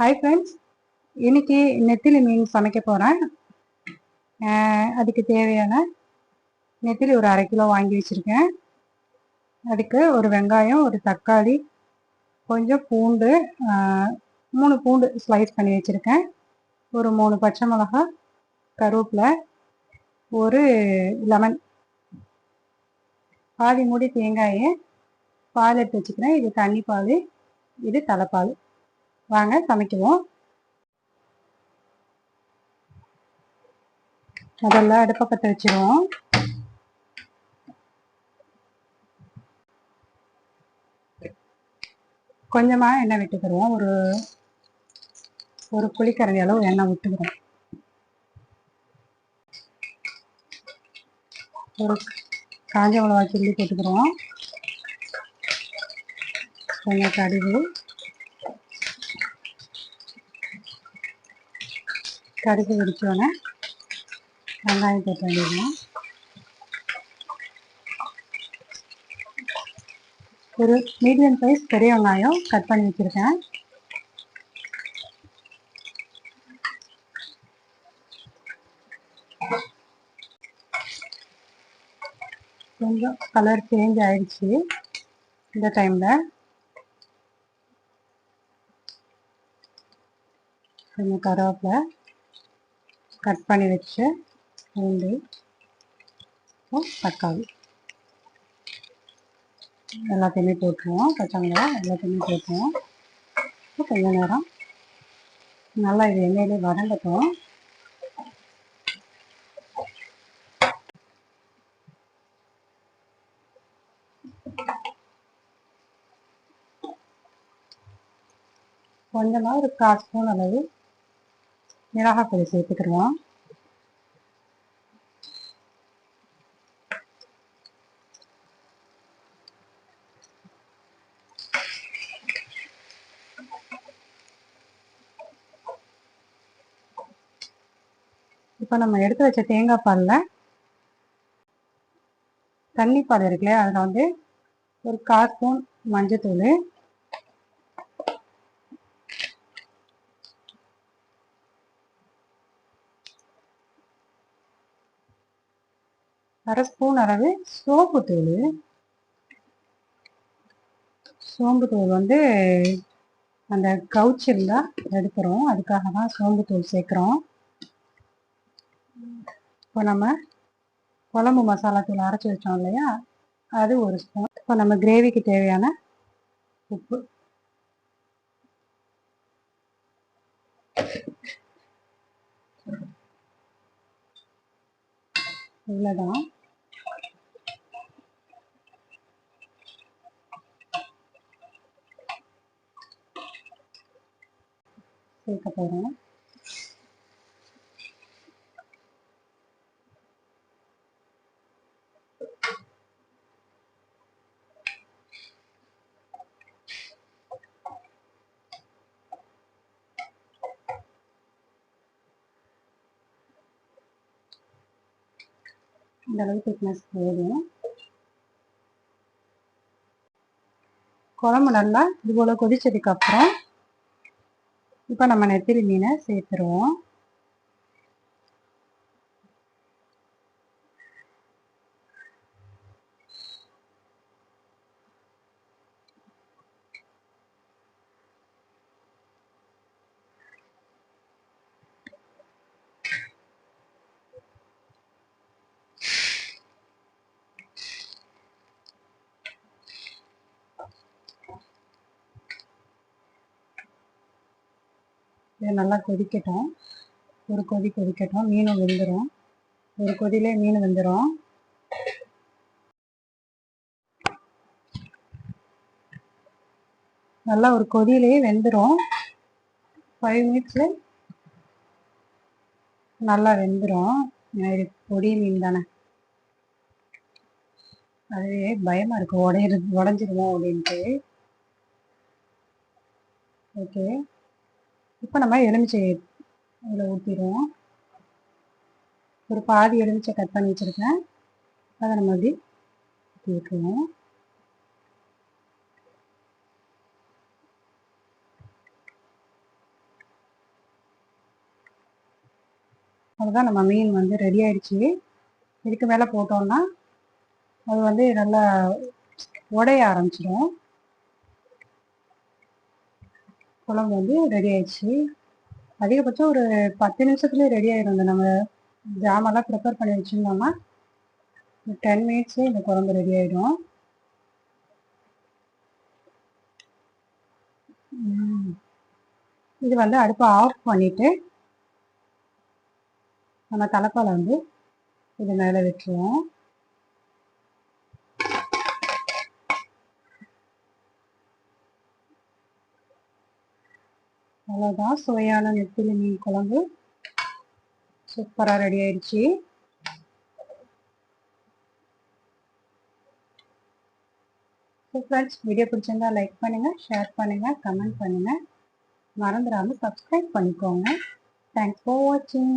Hi friends இன்னைக்கு நெத்திலி மீன் சமைக்க போகிறேன் அதுக்கு தேவையான நெத்திலி ஒரு அரை கிலோ வாங்கி வச்சுருக்கேன். அதுக்கு ஒரு வெங்காயம் ஒரு தக்காளி கொஞ்சம் பூண்டு மூணு பூண்டு ஸ்லைஸ் பண்ணி வச்சுருக்கேன். ஒரு மூணு பச்சை மிளகா கருவேப்பிலை ஒரு லெமன் பாதி மூடி தேங்காயை பால் எடுத்து வச்சுக்கிறேன். இது தண்ணி பால் இது தலைப்பால் வாங்க சமைக்குவோம். முதல்ல அடுப்பை பற்ற வச்சிருவோம். கொஞ்சமா எண்ணெய் விட்டுக்கிறோம் ஒரு ஒரு புளிக்கரண்டி அளவு எண்ணெய் விட்டுக்கிறோம் ஒரு காஞ்ச மிளகா கிள்ளி போட்டுக்கிறோம் கொஞ்சம் கடுகு. கடுகு வெடிச்சோடனே வெங்காயம் போட்டு வேண்டிடணும் ஒரு மீடியம் சைஸ் பெரிய வெங்காயம் கட் பண்ணி வச்சுருக்கேன். கொஞ்சம் கலர் சேஞ்ச் ஆயிடுச்சு இந்த டைமில் கொஞ்சம் கருவேப்பிலை. கட் பண்ணி வச்ச பூண்டு தக்காளி. எல்லாத்தையுமே போட்டுருவோம். பச்சை மிளகாய் எல்லாத்தையுமே போட்டுருவோம். கொஞ்ச நேரம் நல்லா இது எண்ணெயிலே வதங்கட்டும். கொஞ்சமாக ஒரு கால் ஸ்பூன் அளவு மிளகாய் பொடி சேர்த்துக்கிடுவோம். இப்போ நம்ம எடுத்து வச்ச தேங்காய் பாலில் தண்ணி பால் இருக்குல்ல அதில் வந்து ஒரு கால் ஸ்பூன் மஞ்சத்தூள் அரை ஸ்பூன் அளவு சோப்பு தூள். சோம்பு தூள் வந்து அந்த கவுச் இருந்தால் எடுக்கிறோம். அதுக்காக தான் சோம்பு தூள் சேர்க்குறோம். இப்போ நம்ம குழம்பு மசாலா தூள் அரைச்சி வச்சோம் இல்லையா? அது ஒரு ஸ்பூன். இப்போ நம்ம கிரேவிக்கு தேவையான உப்பு. இவ்வளோதான் சேர்க்க போகிறோம் இந்த அளவு திக்னஸ் போதும் குழம்பு நல்லா இது போல் கொதிச்சதுக்கு அப்புறம் இப்போ நம்ம நெத்திலி மீனை சேர்த்துருவோம். இது நல்லா கொதிக்கட்டும். ஒரு கொதி கொதிக்கட்டும். மீனும் வெந்துடும் ஒரு கொதியிலே மீன் வெந்துடும் நல்லா ஒரு கொதியிலேயே வெந்துடும் ஃபைவ் மினிட்ஸில் நல்லா வெந்துடும் இது பொடி மீன் தானே. அதுவே பயமாக இருக்குது உடையிறது உடஞ்சிருமோ அப்படின்ட்டு. ஓகே இப்போ நம்ம எலுமிச்சை இதில் ஊற்றிடுவோம் ஒரு பாதி எலுமிச்சை கட் பண்ணி வச்சுருக்கேன். அதை நம்ம அப்படி ஊற்றி விட்டுருவோம். அவ்வளோதான் நம்ம மீன் வந்து ரெடி ஆயிடுச்சு. இதுக்கு மேலே போட்டோம்னா அது வந்து நல்லா உடைய ஆரம்பிச்சிடும் குழம்பு வந்து ரெடி ஆயிடுச்சு. அதிகபட்சம் ஒரு பத்து நிமிஷத்துலேயே ரெடி ஆயிடும் இந்த நம்ம ஜாமெல்லாம் ப்ரிப்பேர் பண்ணி வச்சுருந்தோம்னா டென் மினிட்ஸ்லேயே இந்த குழம்பு ரெடி ஆயிடும். இது வந்து அடுப்பை ஆஃப் பண்ணிட்டு நம்ம தலைப்பால வந்து இது மேலே விட்டுருவோம். அவ்வளோதான் சுவையான நெத்திலி மீன் குழம்பு. சூப்பராக ரெடி ஆயிடுச்சு. ஸோ ஃப்ரெண்ட்ஸ் வீடியோ பிடிச்சிருந்தா லைக் பண்ணுங்கள் ஷேர் பண்ணுங்கள் கமெண்ட் பண்ணுங்கள் மறந்துடாமல் சப்ஸ்கிரைப் பண்ணிக்கோங்க. தேங்க்ஸ் ஃபார் வாட்சிங்